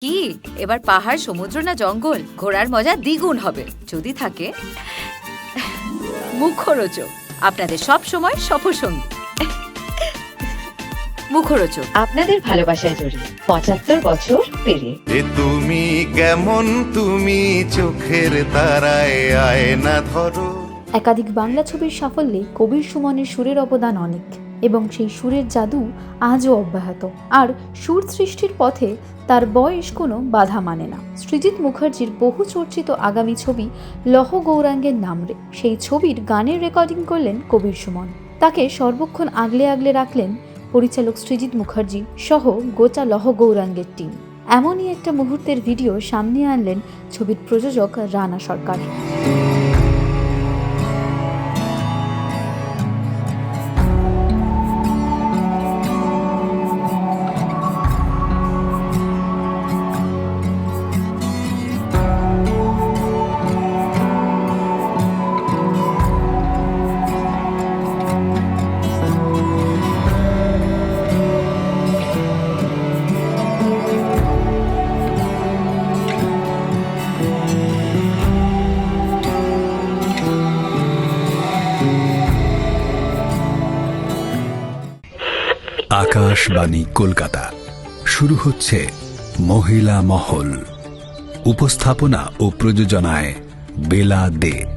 কি? এবার পাহাড় সমুদ্র না জঙ্গল? ঘোরার মজা দ্বিগুণ হবে। যদি থাকে মুখরোচক। আপনাদের সব সময় সফরসঙ্গী। মুখরোচক। আপনাদের ভালোবাসায় জড়িয়ে পঁচাত্তর বছর পেরিয়ে। এ তুমি কেমন? তুমি চোখের তারায় আয়না ধরো। একাধিক বাংলা ছবির সাফল্যে কবির সুমনের সুরের অবদান অনেক। এবং সেই সুরের জাদু আজও অব্যাহত। আর সুর সৃষ্টির পথে তার বয়স কোনো বাধা মানে না। সৃজিত মুখার্জির বহু চর্চিত আগামী ছবি লহ গৌরাঙ্গের নামরে সেই ছবির গানের রেকর্ডিং করলেন কবির সুমন। তাকে সর্বক্ষণ আগলে আগলে রাখলেন পরিচালক সৃজিত মুখার্জি সহ গোটা লহ গৌরাঙ্গের টিম এমনই একটা মুহূর্তের ভিডিও সামনে আনলেন ছবির প্রযোজক রানা সরকার। আকাশবাণী কলকাতা। শুরু হচ্ছে মহিলা মহল। উপস্থাপনা ও প্রযোজনায় বেলা দে।